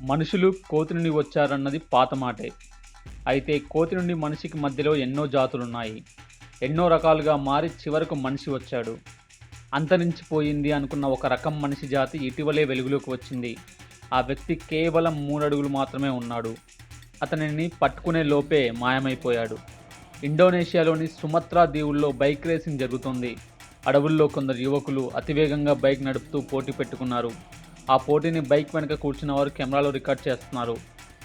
మనుషులు కోతి నుండి వచ్చారన్నది పాత మాటే. అయితే కోతి నుండి మనిషికి మధ్యలో ఎన్నో జాతులున్నాయి. ఎన్నో రకాలుగా మారి చివరకు మనిషి వచ్చాడు. అంతరించిపోయింది అనుకున్న ఒక రకం మనిషి జాతి ఇటీవలే వెలుగులోకి వచ్చింది. ఆ వ్యక్తి కేవలం మూడడుగులు మాత్రమే ఉన్నాడు. అతనిని పట్టుకునే లోపే మాయమైపోయాడు. ఇండోనేషియాలోని సుమత్రా దీవుల్లో బైక్ రేసింగ్ జరుగుతుంది. అడవుల్లో కొందరు యువకులు అతివేగంగా బైక్ నడుపుతూ పోటీ పెట్టుకున్నారు. ఆ పోటీని బైక్ వెనుక కూర్చున్న వారు కెమెరాలో రికార్డ్ చేస్తున్నారు.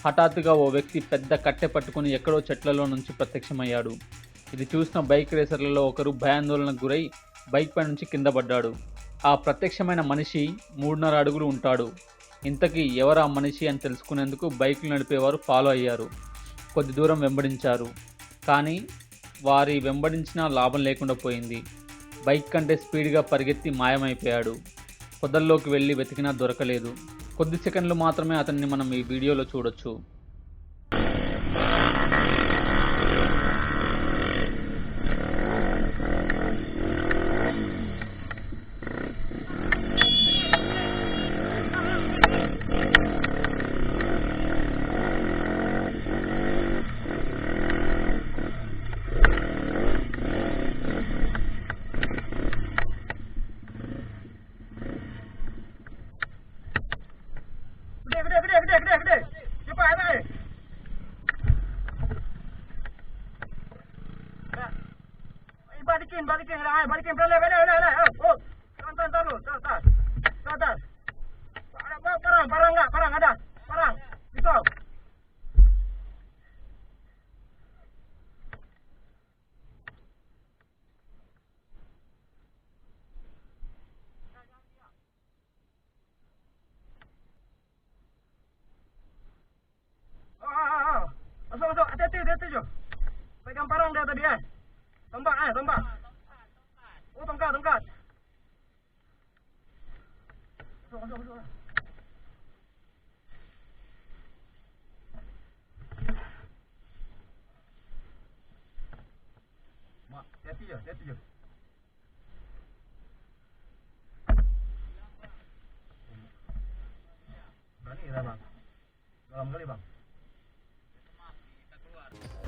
హఠాత్తుగా ఓ వ్యక్తి పెద్ద కట్టె పట్టుకుని ఎక్కడో చెట్లలో నుంచి ప్రత్యక్షమయ్యాడు. ఇది చూసిన బైక్ రేసర్లలో ఒకరు భయాందోళనకు గురై బైక్ పై నుంచి కింద పడ్డాడు. ఆ ప్రత్యక్షమైన మనిషి మూడున్నర అడుగులు ఉంటాడు. ఇంతకీ ఎవరా మనిషి అని తెలుసుకునేందుకు బైక్లు నడిపేవారు ఫాలో అయ్యారు. కొద్ది దూరం వెంబడించారు. కానీ వారి వెంబడించినా లాభం లేకుండా పోయింది. బైక్ కంటే స్పీడ్గా పరిగెత్తి మాయమైపోయాడు. పొదల్లోకి వెళ్ళి వెతికినా దొరకలేదు. కొద్ది సెకండ్లు మాత్రమే అతన్ని మనం ఈ వీడియోలో చూడొచ్చు. Balikin, balikin, balikin, oh. Tahan, tahan, tahan dulu, tahan, tahan. Tahan, tahan. Ada apa? Parang, parang enggak? Parang ada? Parang. Pisau. Ah, ah, ah. Masuk, masuk. Hati-hati, hati-hati je. Pegang parang dia tadi kan. tấm bạc này tấm bạc ô tấm cạt tấm cạt rồi rồi rồi Mak, hati je, hati je. Berani dah bang. Dalam kali bang.